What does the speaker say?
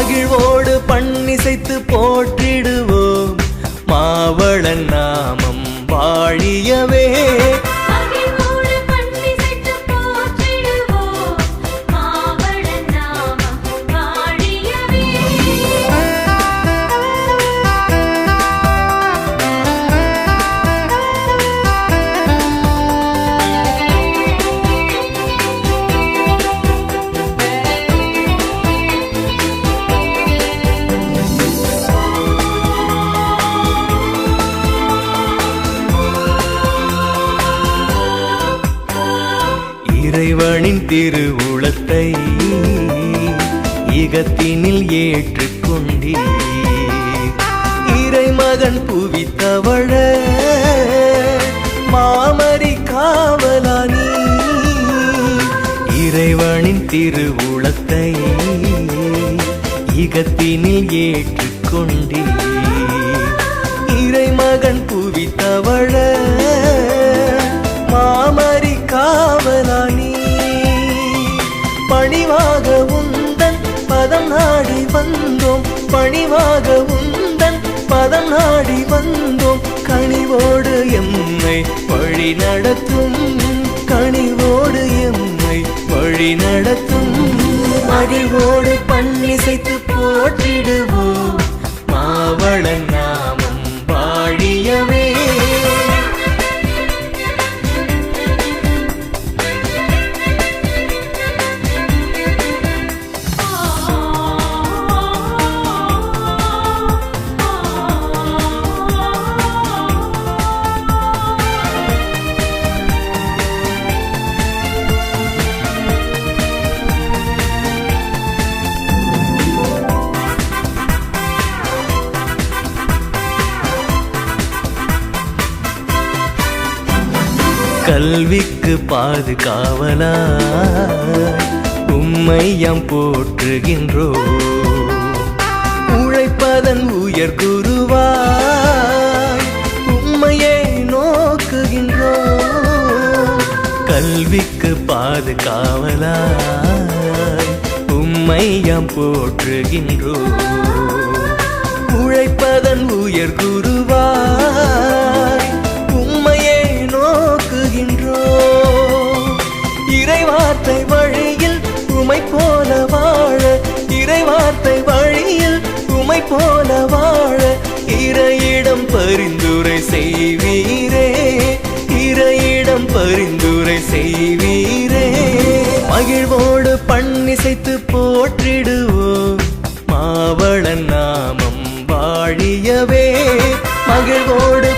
மகிழ்வோடு பண்ணிசைத்து போற்றிடுவோம். இறைவனின் திருவுளத்தை இகத்தினில் ஏற்றுக்கொண்டே இறைமகன் புவித்தவழ மாமரி காவலானி. இறைவனின் திருவுளத்தை இகத்தினில் ஏற்றுக்கொண்டே இறைமகன் புவித்தவழ பணிவாக உந்தன் பதம் நாடி வந்தோம். பணிவாக உந்தன் பதம் நாடி வந்தோம். கனிவோடு எம்மை வழி நடத்தும். கனிவோடு எம்மை வழி நடத்தும். மகிழ்வோடு பண்ணிசைத்து போற்றிடுவோம். மாவளன் கல்விக்கு பாதுகாவலா? உம்மையம் போற்றுகின்றோ? உழைப்பதன் உயர் குருவாய் உம்மையே நோக்குகின்றோ? கல்விக்கு பாதுகாவலா? உம்மையம் போற்றுகின்றோ? உழைப்பதன் இறைவார்த்தை வழியில் உமை போல வாழ இறைவார்த்தை வழியில் உமை போல வாழ இறையிடம் பரிந்துரை செய்வீரே இறையிடம் பரிந்துரை செய்வீரே. மகிழ்வோடு பண்ணிசைத்து போற்றிடுவோம் மாவளன் நாமம் வாழியவே. மகிழ்வோடு